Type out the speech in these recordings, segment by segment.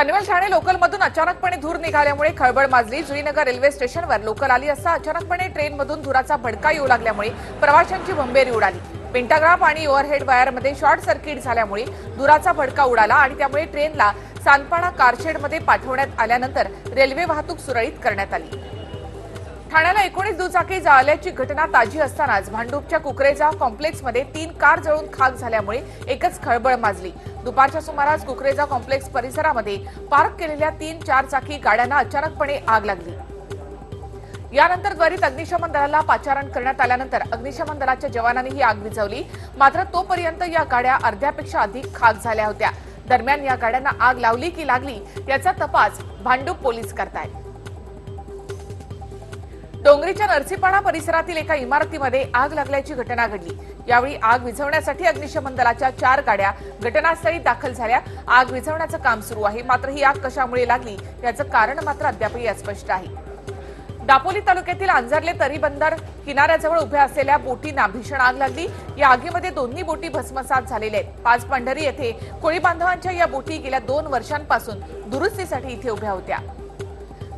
पनवेल ठाणे लोकलमधून अचानकपणे धूर निघाल्यामुळे खळबळ माजली. जुईनगर रेल्वे स्टेशनवर लोकल आली असता अचानकपणे ट्रेनमधून धुराचा भडका येऊ लागल्यामुळे प्रवाशांची भंबेरी उडाली. पेंटाग्राफ आणि ओव्हरहेड वायरमध्ये शॉर्ट सर्किट झाल्यामुळे धुराचा भडका उडाला आणि त्यामुळे ट्रेनला सांदपाडा कारशेडमध्ये पाठवण्यात आल्यानंतर रेल्वे वाहतूक सुरळीत करण्यात आली. ठाण्याला एकोणीस दुचाकी जाळल्याची घटना ताजी असतानाच भांडूपच्या कुकरेजा कॉम्प्लेक्समध्ये तीन कार जळून खाक झाल्यामुळे एकच खळबळ माजली. दुपारच्या सुमारास कुकरेजा कॉम्प्लेक्स परिसरामध्ये पार्क केलेल्या तीन चार चाकी गाड्यांना अचानकपणे आग लागली. यानंतर त्वरित अग्निशमन दलाला पाचारण करण्यात आल्यानंतर अग्निशमन दलाच्या जवानांनी ही आग विझवली. मात्र तोपर्यंत या गाड्या अर्ध्यापेक्षा अधिक खाक झाल्या होत्या. दरम्यान या गाड्यांना आग लावली की लागली याचा तपास भांडूप पोलीस करतायत. डोंगरीच्या नरसीपाडा परिसरातील एका इमारतीमध्ये आग लागल्याची घटना घडली. यावेळी आग विझवण्यासाठी अग्निशमन दलाच्या चार गाड्या घटनास्थळी दाखल झाल्या. आग विझवण्याचं काम सुरू आहे. मात्र ही आग कशामुळे लागली याचं कारण मात्र अद्यापही अस्पष्ट आहे. दापोली तालुक्यातील अंजरले तरी बंदर किनाऱ्याजवळ उभ्या असलेल्या बोटींना भीषण आग लागली. या आगीमध्ये दोन्ही बोटी भस्मसात झालेल्या आहेत. पाच पंढरी येथे कोळी बांधवांच्या या बोटी गेल्या दोन वर्षांपासून दुरुस्तीसाठी इथे उभ्या होत्या.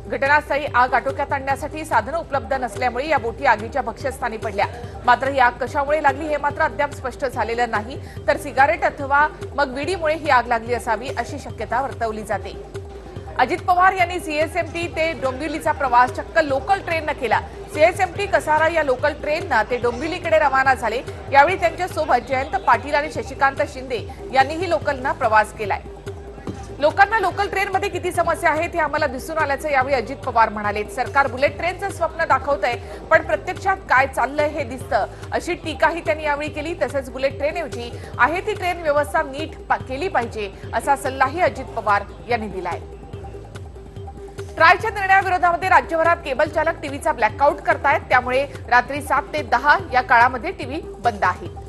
घटनास्थळी आग आटोक्यात आणण्यासाठी साधनं उपलब्ध नसल्यामुळे या बोटी आगीच्या भक्ष्यस्थानी पडल्या. मात्र ही आग कशामुळे लागली हे मात्र अद्याप स्पष्ट झालेलं नाही. तर सिगारेट अथवा मग विडीमुळे ही आग लागली असावी अशी शक्यता वर्तवली जाते. अजित पवार यांनी सीएसएमटी ते डोंबिवलीचा प्रवास चक्क लोकल ट्रेननं केला. सीएसएमटी कसारा या लोकल ट्रेननं ते डोंबिवलीकडे रवाना झाले. यावेळी त्यांच्यासोबत जयंत पाटील आणि शशिकांत शिंदे यांनीही लोकलनं प्रवास केलाय. लोकांना लोकल ट्रेनमध्ये किती समस्या आहेत हे आम्हाला दिसून आल्याचं यावेळी अजित पवार म्हणाले. सरकार बुलेट ट्रेनचं स्वप्न दाखवत आहे पण प्रत्यक्षात काय चाललंय हे दिसतं? अशी टीकाही त्यांनी यावेळी केली तसंच बुलेट ट्रेनऐवजी आहे ती ट्रेन व्यवस्था नीट पा- केली पाहिजे असा सल्लाही अजित पवार यांनी दिलाय. ट्रायच्या निर्णयाविरोधामध्ये राज्यभरात केबल चालक टीव्हीचा ब्लॅकआउट करतायत त्यामुळे रात्री सात ते दहा या काळामध्ये टीव्ही बंद आहे.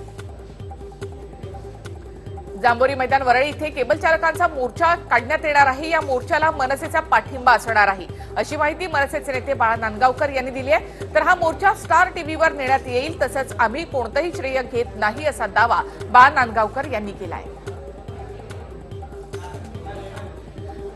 जांभोरी मैदान वरळी इथे केबल चालकांचा मोर्चा काढण्यात येणार आहे. या मोर्चाला मनसेचा पाठिंबा असणार आहे. अशी माहिती मनसेचे नेते बाळा नांदगावकर यांनी दिली आहे. तर हा मोर्चा स्टार टीव्हीवर नेण्यात येईल तसंच आम्ही कोणतंही श्रेय घेत नाही असा दावा बाळा नांदगावकर यांनी केला आहे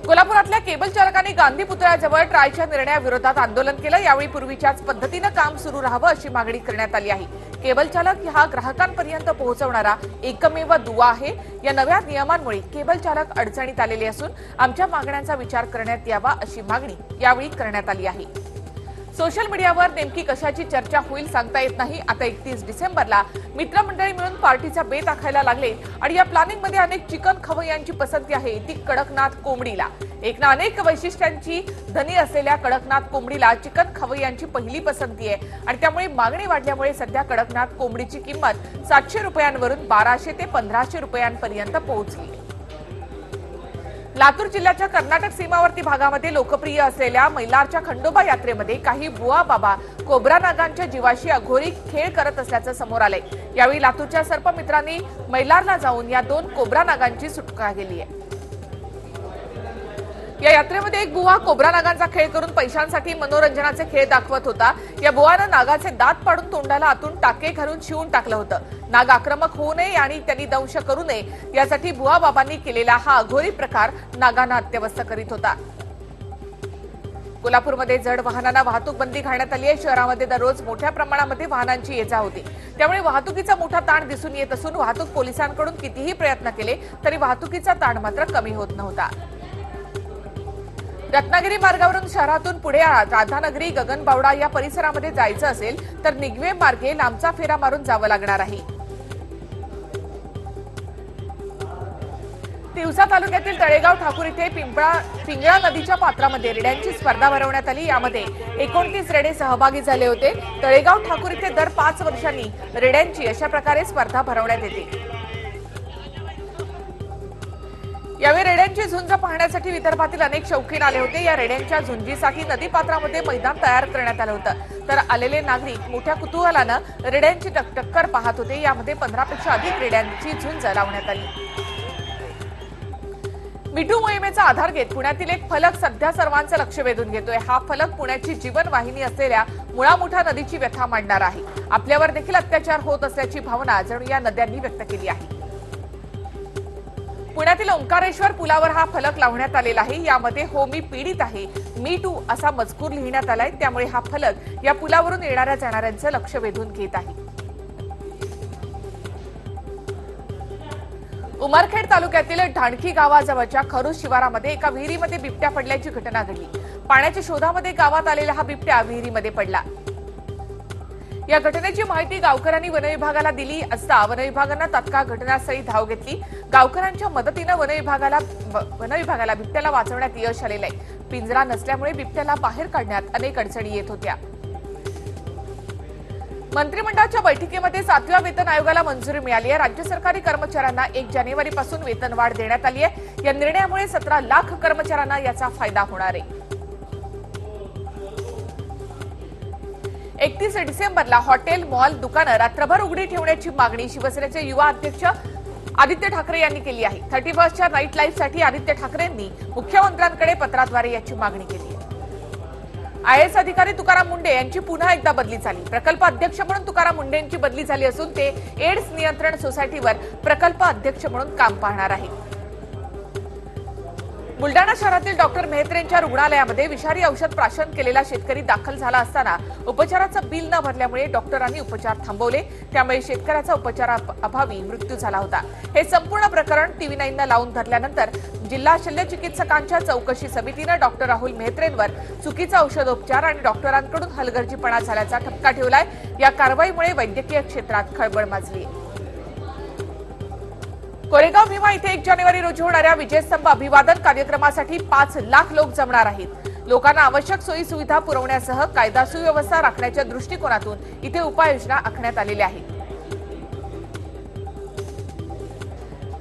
कोल्हापुरातल्या केबल चालकांनी गांधी पुतळ्याजवळ ट्रायच्या निर्णयाविरोधात आंदोलन केलं. यावेळी पूर्वीच्याच पद्धतीनं काम सुरू राहावं अशी मागणी करण्यात आली आहे. केबल चालक हा ग्राहकांपर्यंत पोहोचवणारा एकमेव दुवा आहे. या नव्या नियमांमुळे केबल चालक अडचणीत आलेले असून आमच्या मागण्यांचा विचार करण्यात यावा अशी मागणी यावेळी करण्यात आली आहे. सोशल मीडियावर नेमकी कशाची चर्चा होईल सांगता येत नाही. आता एकतीस डिसेंबरला मित्रमंडळी मिळून पार्टीचा बेत आखायला लागले आणि या प्लॅनिंगमध्ये अनेक चिकन खवय्यांची पसंती आहे. ती कडकनाथ कोंबडीला. एक ना अनेक वैशिष्ट्यांची धनी असलेल्या कडकनाथ कोंबडीला चिकन खवय्यांची पहिली पसंती आहे. आणि त्यामुळे मागणी वाढल्यामुळे सध्या कडकनाथ कोंबडीची किंमत सातशे रुपयांवरून बाराशे ते पंधराशे रुपयांपर्यंत पोहोचली. लातूर जिल्ह्याच्या कर्नाटक सीमावर्ती भागामध्ये लोकप्रिय असलेल्या मैलारच्या खंडोबा यात्रेमध्ये काही बुवा बाबा कोब्रा नागांच्या जीवाशी अघोरी खेळ करत असल्याचं समोर आलंय. यावेळी लातूरच्या सर्पमित्रांनी मैलारला जाऊन या दोन कोब्रा नागांची सुटका केली आहे. या यात्रेमध्ये एक बुवा कोब्रा नागांचा खेळ करून पैशांसाठी मनोरंजनाचे खेळ दाखवत होता. या बुवानं नागाचे दात पाडून तोंडाला आतून टाके घालून शिवून टाकलं होतं. नाग आक्रमक होऊ नये आणि त्यांनी दंश करू नये यासाठी बुवा बाबांनी केलेला हा अघोरी प्रकार नागांना अत्यवस्थ करीत होता. कोल्हापूरमध्ये जड वाहनांना वाहतूक बंदी घालण्यात आली आहे. शहरामध्ये दररोज मोठ्या प्रमाणामध्ये वाहनांची ये जा होती. त्यामुळे वाहतुकीचा मोठा ताण दिसून येत असून वाहतूक पोलिसांकडून कितीही प्रयत्न केले तरी वाहतुकीचा ताण मात्र कमी होत नव्हता. रत्नागिरी मार्गावरून शहरातून पुढे राधानगरी गगनबावडा या परिसरामध्ये जायचं असेल तर निगवे मार्गे लांबचा फेरा मारून जावं लागणार आहे. तिवसा तालुक्यातील तळेगाव ठाकूर इथे पिंपळा पिंगळा नदीच्या पात्रामध्ये रेड्यांची स्पर्धा भरवण्यात आली. यामध्ये एकोणतीस रेडे सहभागी झाले होते. तळेगाव ठाकूर इथे दर पाच वर्षांनी रेड्यांची अशा प्रकारे स्पर्धा भरवण्यात येते. यावेळी रेड्यांची झुंज पाहण्यासाठी विदर्भातील अनेक शौकीन आले होते. या रेड्यांच्या झुंजीसाठी नदीपात्रामध्ये मैदान तयार करण्यात आलं होतं. तर आलेले नागरिक मोठ्या कुतूहलानं रेड्यांची टक्कर पाहत होते. यामध्ये पंधरापेक्षा अधिक रेड्यांची झुंज लावण्यात आली. मिठू मोहिमेचा आधार घेत पुण्यातील एक फलक सध्या सर्वांचं लक्ष वेधून घेतोय. हा फलक पुण्याची जीवनवाहिनी असलेल्या मुळामुठा नदीची व्यथा मांडणार आहे. आपल्यावर देखील अत्याचार होत असल्याची भावना जणू या नद्यांनी व्यक्त केली आहे. पुण्यातील ओंकारेश्वर पुलावर हा फलक लावण्यात आलेला आहे. यामध्ये हो मी पीडित आहे. मी टू असा मजकूर लिहिण्यात आलाय. त्यामुळे हा फलक या पुलावरून येणाऱ्या जाणाऱ्यांचं लक्ष वेधून घेत आहे. उमरखेड तालुक्यातील ढाणकी गावाजवळच्या खरूज शिवारामध्ये एका विहिरीमध्ये बिबट्या पडल्याची घटना घडली. पाण्याच्या शोधामध्ये गावात आलेला हा बिबट्या विहिरीमध्ये पडला. या घटनेची माहिती गावकऱ्यांनी वनविभागाला दिली असता वनविभागानं तात्काळ घटनास्थळी धाव घेतली. गावकऱ्यांच्या मदतीनं वनविभागाला वनविभागाला बिबट्याला वाचवण्यात यश आलेलं आहे. पिंजरा नसल्यामुळे बिबट्याला बाहेर काढण्यात अनेक अडचणी येत होत्या. मंत्रिमंडळाच्या बैठकीमध्ये सातव्या वेतन आयोगाला मंजुरी मिळाली आहे. राज्य सरकारी कर्मचाऱ्यांना एक जानेवारीपासून वेतनवाढ देण्यात आली आहे. या निर्णयामुळे सतरा लाख कर्मचाऱ्यांना याचा फायदा होणार आहे. एकतीस डिसेंबरला हॉटेल मॉल दुकानं रात्रभर उघडी ठेवण्याची मागणी शिवसेनेचे युवा अध्यक्ष आदित्य ठाकरे यांनी केली आहे. थर्टी फर्स्टच्या नाईट लाईफसाठी आदित्य ठाकरेंनी मुख्यमंत्र्यांकडे पत्राद्वारे याची मागणी केली आहे. आय एस अधिकारी तुकाराम मुंडे यांची पुन्हा एकदा बदली झाली. प्रकल्प अध्यक्ष म्हणून तुकाराम मुंडे यांची बदली झाली असून ते एड्स नियंत्रण सोसायटीवर प्रकल्प अध्यक्ष म्हणून काम पाहणार आहेत बुलडाणा शहरातील डॉक्टर मेहत्रेंच्या रुग्णालयामध्ये विषारी औषध प्राशन केलेला शेतकरी दाखल झाला असताना उपचाराचं बिल न भरल्यामुळे डॉक्टरांनी उपचार थांबवले. त्यामुळे शेतकऱ्याचा उपचाराअभावी मृत्यू झाला होता. हे संपूर्ण प्रकरण टीव्ही नाईननं लावून धरल्यानंतर जिल्हा शल्य चिकित्सकांच्या चौकशी समितीनं डॉक्टर राहुल मेहत्रेंवर चुकीचा औषधोपचार आणि डॉक्टरांकडून हलगर्जीपणा झाल्याचा ठपका ठेवलाय. या कारवाईमुळे वैद्यकीय क्षेत्रात खळबळ माजली. आहे कोरेगाव भीमा इथे एक जानेवारी रोजी होणाऱ्या विजयस्तंभ अभिवादन कार्यक्रमासाठी पाच लाख लोक जमणार आहेत. लोकांना आवश्यक सोयी सुविधा पुरवण्यासह कायदा सुव्यवस्था राखण्याच्या दृष्टिकोनातून इथे उपाययोजना आखण्यात आलेल्या आहेत.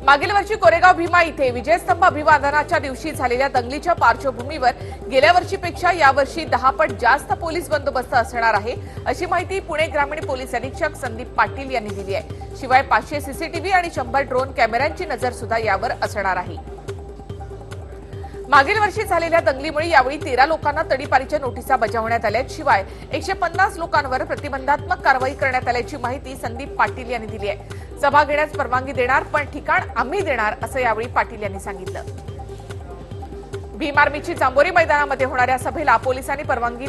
मागील वर्षी कोरेगाव भीमा इथे विजयस्तंभ अभिवादनाच्या दिवशी झालेल्या दंगलीच्या पार्श्वभूमीवर गेल्या वर्षीपेक्षा यावर्षी दहापट जास्त पोलीस बंदोबस्त असणार आहे अशी माहिती पुणे ग्रामीण पोलीस अधीक्षक संदीप पाटील यांनी दिली आहे. शिवाय पाचशे सीसीटीव्ही आणि शंभर ड्रोन कॅमेऱ्यांची नजर सुद्धा यावर असणार आहे. मागील वर्षी झालेल्या दंगलीमुळे यावेळी तेरा लोकांना तडीपारीच्या नोटिसा बजावण्यात आल्या शिवाय एकशे पन्नास लोकांवर प्रतिबंधात्मक कारवाई करण्यात आल्याची माहिती संदीप पाटील यांनी दिली आहे. सभा घेण्यास परवानगी देणार पण ठिकाण आम्ही देणार असं यावेळी पाटील यांनी सांगितलं. भीम आर्मीची जांबोरी मैदानामध्ये होणाऱ्या सभेला पोलिसांनी परवानगी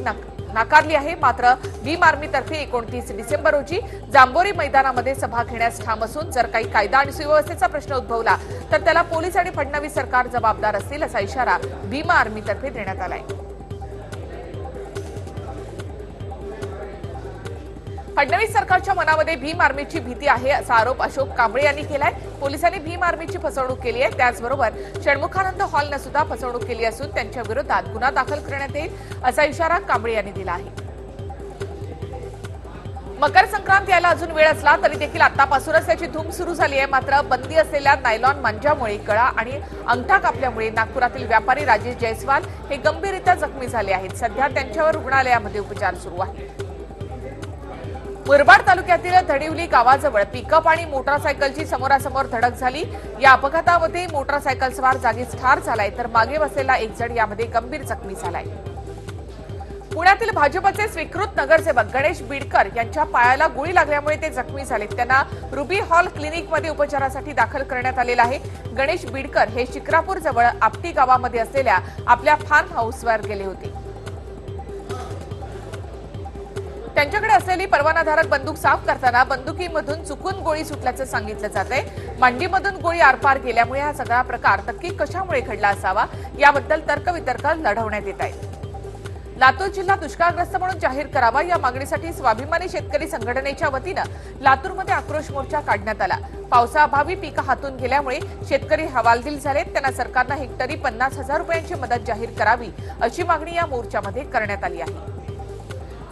नाकारली आहे. मात्र भीम आर्मीतर्फे एकोणतीस डिसेंबर रोजी जांबोरी मैदानामध्ये सभा घेण्यास ठाम असून जर काही कायदा आणि सुव्यवस्थेचा प्रश्न उद्भवला तर त्याला पोलीस आणि फडणवीस सरकार जबाबदार असतील असा इशारा भीमा आर्मीतर्फे देण्यात आला आहे फडणवीस सरकारच्या मनामध्ये भीम आर्मीची भीती आहे असा आरोप अशोक कांबळे यांनी केलाय. पोलिसांनी भीम आर्मीची फसवणूक केली आहे. त्याचबरोबर षण्मुखानंद हॉलनं सुद्धा फसवणूक केली असून त्यांच्या विरोधात गुन्हा दाखल करण्यात येईल असा इशारा कांबळे यांनी दिला आहे. मकर संक्रांत यायला अजून वेळ असला तरी देखील आतापासूनच त्याची धूम सुरू झाली आहे. मात्र बंदी असलेल्या नायलॉन मांजामुळे कळा आणि अंगठा कापल्यामुळे नागपुरातील व्यापारी राजेश जयस्वाल हे गंभीररित्या जखमी झाले आहेत. सध्या त्यांच्यावर रुग्णालयामध्ये उपचार सुरू आहेत. मुरबाड तालुक्यातील धडिवली गावाजवळ पिकअप आणि मोटारसायकलची समोरासमोर धडक झाली. या अपघातामध्ये मोटारसायकल स्वार जागीच ठार झालाय तर मागे बसलेला एक जण यामध्ये गंभीर जखमी झालाय. पुण्यातील भाजपचे स्वीकृत नगरसेवक गणेश बिडकर यांच्या पायाला गोळी लागल्यामुळे ते जखमी झाले त्यांना रुबी हॉल क्लिनिकमध्ये उपचारासाठी दाखल करण्यात आलेलं आहे. गणेश बिडकर हे शिक्रापूर जवळ आपटी गावामध्ये असलेल्या आपल्या फार्म हाऊसवर गेले होते. त्यांच्याकडे असलेली परवानाधारक बंदूक साफ करताना बंदुकीमधून चुकून गोळी सुटल्याचं सांगितलं जात आहे मांडीमधून गोळी आरपार गेल्यामुळे हा सगळा प्रकार नक्की कशामुळे घडला असावा याबद्दल तर्कवितर्क लढवण्यात येत आहेत लातूर जिल्हा दुष्काळग्रस्त म्हणून जाहीर करावा या मागणीसाठी स्वाभिमानी शेतकरी संघटनेच्या वतीनं लातूरमध्ये आक्रोश मोर्चा काढण्यात आला. पावसाअभावी पिकं हातून गेल्यामुळे शेतकरी हवालदिल झालेत. त्यांना सरकारनं हेक्टरी पन्नास हजार रुपयांची मदत जाहीर करावी अशी मागणी या मोर्चामध्ये करण्यात आली आहे.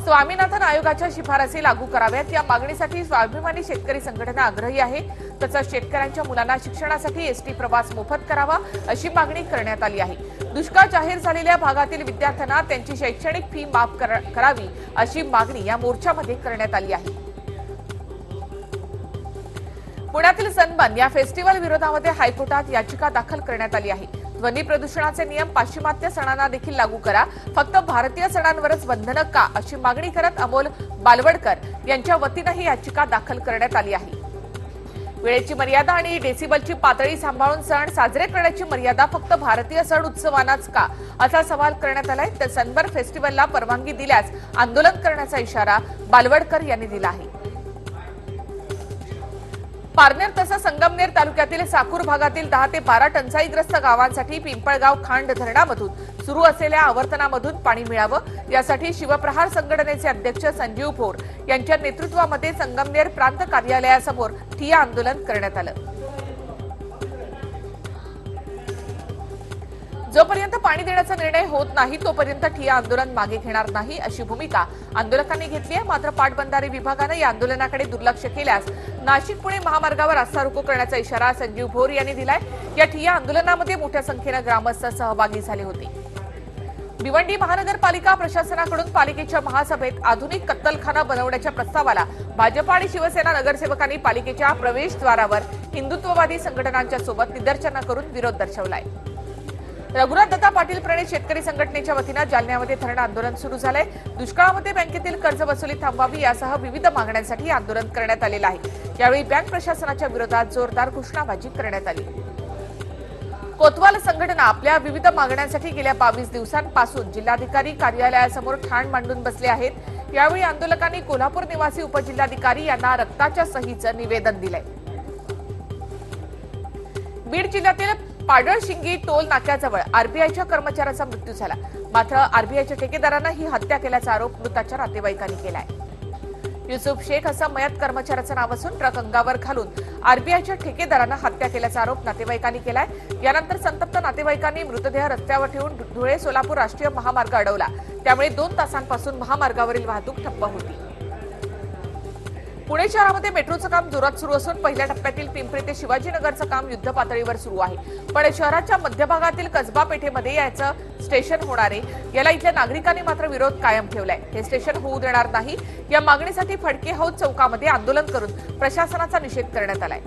स्वामीनाथन आयोगाच्या शिफारसी लागू कराव्यात. या मागणीसाठी स्वाभिमानी शेतकरी संघटना आग्रही आहे. तसंच शेतकऱ्यांच्या मुलांना शिक्षणासाठी एसटी प्रवास मोफत करावा अशी मागणी करण्यात आली आहे. दुष्काळ जाहीर झालेल्या भागातील विद्यार्थ्यांना त्यांची शैक्षणिक फी माफ कर- करावी अशी मागणी या मोर्चामध्ये करण्यात आली आहे. पुण्यातील सन्मान या फेस्टिवल विरोधामध्ये हायकोर्टात याचिका दाखल करण्यात आली आहे. ध्वनी प्रदूषणाचे नियम पाश्चिमात्य सणांना देखील लागू करा. फक्त भारतीय सणांवरच बंधनं का? अशी मागणी करत अमोल बालवडकर यांच्या वतीनं ही याचिका दाखल करण्यात आली आहे. वेळेची मर्यादा आणि डेसिबलची पातळी सांभाळून सण साजरे करण्याची मर्यादा फक्त भारतीय सण उत्सवांनाच का? असा सवाल करण्यात आलाय. तर सनबर्न फेस्टिवलला परवानगी दिल्यास आंदोलन करण्याचा इशारा बालवडकर यांनी दिला आहे. पारनेर तसंच संगमनेर तालुक्यातील साकूर भागातील दहा ते बारा टंचाईग्रस्त गावांसाठी पिंपळगाव खांड धरणामधून सुरू असलेल्या आवर्तनामधून पाणी मिळावं. यासाठी शिवप्रहार संघटनेचे अध्यक्ष संजीव भोर यांच्या नेतृत्वामध्ये संगमनेर प्रांत कार्यालयासमोर ठिय्या आंदोलन करण्यात आलं. जोपर्यंत पाणी देण्याचा निर्णय होत नाही तोपर्यंत ठिया आंदोलन मागे घेणार नाही अशी भूमिका आंदोलकांनी घेतली आहे. मात्र पाटबंधारे विभागानं या आंदोलनाकडे दुर्लक्ष केल्यास नाशिक पुणे महामार्गावर रास्ता रोको करण्याचा इशारा संजीव भोर यांनी दिलाय. या ठिया आंदोलनामध्ये मोठ्या संख्येनं ग्रामस्थ सहभागी झाले होते. भिवंडी महानगरपालिका प्रशासनाकडून पालिकेच्या महासभेत आधुनिक कत्तलखाना बनवण्याच्या प्रस्तावाला भाजप आणि शिवसेना नगरसेवकांनी पालिकेच्या प्रवेशद्वारावर हिंदुत्ववादी संघटनांच्या सोबत निदर्शनं करून विरोध दर्शवलाय. रघुनाथ दत्ता पाटील प्रणित शेतकरी संघटनेच्या वतीनं जालन्यामध्ये धरणं आंदोलन सुरू झालंय. दुष्काळामध्ये बँकेतील कर्ज वसुली थांबवावी यासह विविध मागण्यांसाठी आंदोलन करण्यात आलेलं आहे. यावेळी बँक प्रशासनाच्या विरोधात जोरदार घोषणाबाजी करण्यात आली. कोतवाल संघटना आपल्या विविध मागण्यांसाठी गेल्या बावीस दिवसांपासून जिल्हाधिकारी कार्यालयासमोर ठाण मांडून बसले आहेत. यावेळी आंदोलकांनी कोल्हापूर निवासी उपजिल्हाधिकारी यांना रक्ताच्या सहीचं निवेदन दिलंय. बीड जिल्ह्यातील पाडळशिंगी टोल नाक्याजवळ आरबीआयच्या कर्मचाऱ्याचा मृत्यू झाला. मात्र आरबीआयच्या ठेकेदारानं ही हत्या केल्याचा आरोप मृताच्या नातेवाईकांनी केलाय. युसुफ शेख असं मयत कर्मचाऱ्याचं नाव असून ट्रक अंगावर घालून आरबीआयच्या ठेकेदारानं हत्या केल्याचा आरोप नातेवाईकांनी केलाय. यानंतर संतप्त नातेवाईकांनी मृतदेह रस्त्यावर ठेवून धुळे सोलापूर राष्ट्रीय महामार्ग अडवला. त्यामुळे दोन तासांपासून महामार्गावरील वाहतूक ठप्प होती. पुणे शहरामध्ये मेट्रोचं काम जोरात सुरू असून पहिल्या टप्प्यातील पिंपरी ते शिवाजीनगरचं काम युद्ध पातळीवर सुरू आहे. पण शहराच्या मध्यभागातील कसबा पेठेमध्ये याचं स्टेशन होणार आहे. याला इथल्या नागरिकांनी मात्र विरोध कायम ठेवलाय. हे स्टेशन होऊ देणार नाही. या मागणीसाठी फडके हौद चौकामध्ये आंदोलन करून प्रशासनाचा निषेध करण्यात आलाय.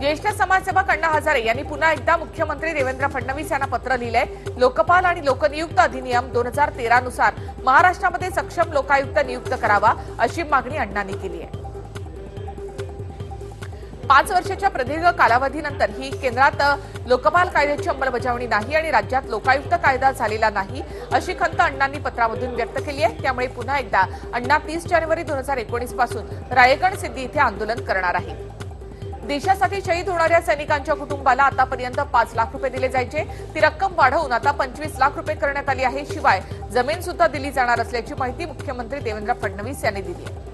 ज्येष्ठ समाजसेवक अण्णा हजारे यांनी पुन्हा एकदा मुख्यमंत्री देवेंद्र फडणवीस यांना पत्र लिहिलंय. लोकपाल आणि लोकनियुक्त अधिनियम दोन हजार तेरा नुसार महाराष्ट्रामध्ये सक्षम लोकायुक्त नियुक्त करावा अशी मागणी अण्णांनी केली आहे. पाच वर्षाच्या प्रदीर्घ कालावधीनंतर ही केंद्रात लोकपाल कायद्याची अंमलबजावणी नाही आणि राज्यात लोकायुक्त कायदा झालेला नाही अशी खंत अण्णांनी पत्रामधून व्यक्त केली आहे. त्यामुळे पुन्हा एकदा अण्णा तीस जानेवारी दोन हजार एकोणीसपासून रायगड सिद्धी इथे आंदोलन करणार आहे. देशासाठी शहीद होणाऱ्या सैनिकांच्या कुटुंबाला आतापर्यंत पाच लाख रुपये दिले जायचे. ती रक्कम वाढवून आता पंचवीस लाख रुपये करण्यात आली आहे. शिवाय जमीन सुद्धा दिली जाणार असल्याची माहिती मुख्यमंत्री देवेंद्र फडणवीस यांनी दिली आहे.